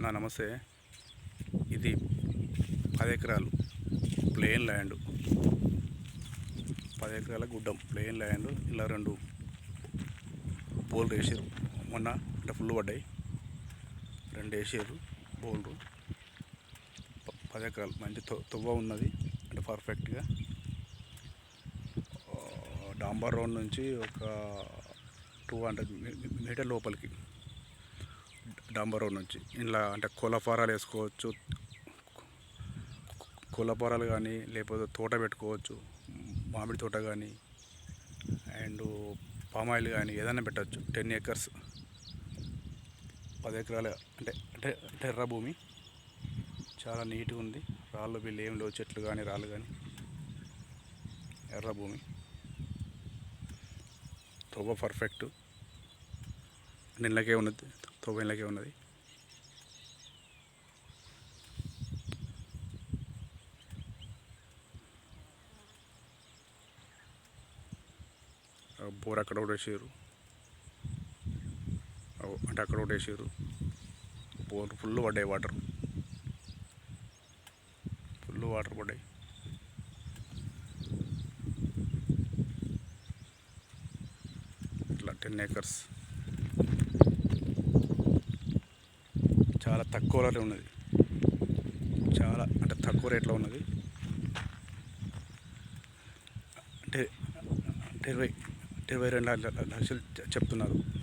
నా నమస్తే. ఇది పది ఎకరాలు ప్లేన్ ల్యాండ్. పది ఎకరాల గుడ్డం ప్లేన్ ల్యాండ్. ఇలా రెండు బోల్ వేసారు. మొన్న అంటే ఫుల్ పడ్డాయి. రెండు వేసారు బోల్డ్ పది ఎకరాలు. మంచి తొ- తువ్వ ఉన్నది. అంటే పర్ఫెక్ట్గా. డాంబర్ రోడ్ నుంచి ఒక టూ హండ్రెడ్ మీటర్ లోపలికి. డాంబర్ రోడ్ నుంచి. ఇలా అంటే కోలఫారాలు వేసుకోవచ్చు కోలఫారాలు కానీ లేకపోతే తోట పెట్టుకోవచ్చు మామిడి తోట కానీ అండ్ పామాయిల్ కానీ ఏదైనా పెట్టచ్చు. టెన్ ఏకర్స్ పది ఎకరాల అంటే అంటే టెర్ర ఎర్ర భూమి. చాలా నీట్గా ఉంది. రాళ్ళు వీళ్ళు ఏం లేవు చెట్లు కానీ రాళ్ళు కానీ. ఎర్ర భూమి. తొవ్వ పర్ఫెక్ట్ నీళ్ళకే ఉన్నది. తొవ్వ నెలకే ఉన్నది బోర్ అక్కడ ఒకటి వేసారు అంటే అక్కడ ఒకటి వేసారు బోర్ ఫుల్ పడ్డాయి వాటర్. ఫుల్ వాటర్ పడ్డాయి. ఇట్లా టెన్ ఏకర్స్ చాలా తక్కువలో ఉన్నది. చాలా అంటే తక్కువ రేట్లో ఉన్నది. అంటే ఇరవై ఇరవై రెండు లక్షలు చెప్తున్నారు.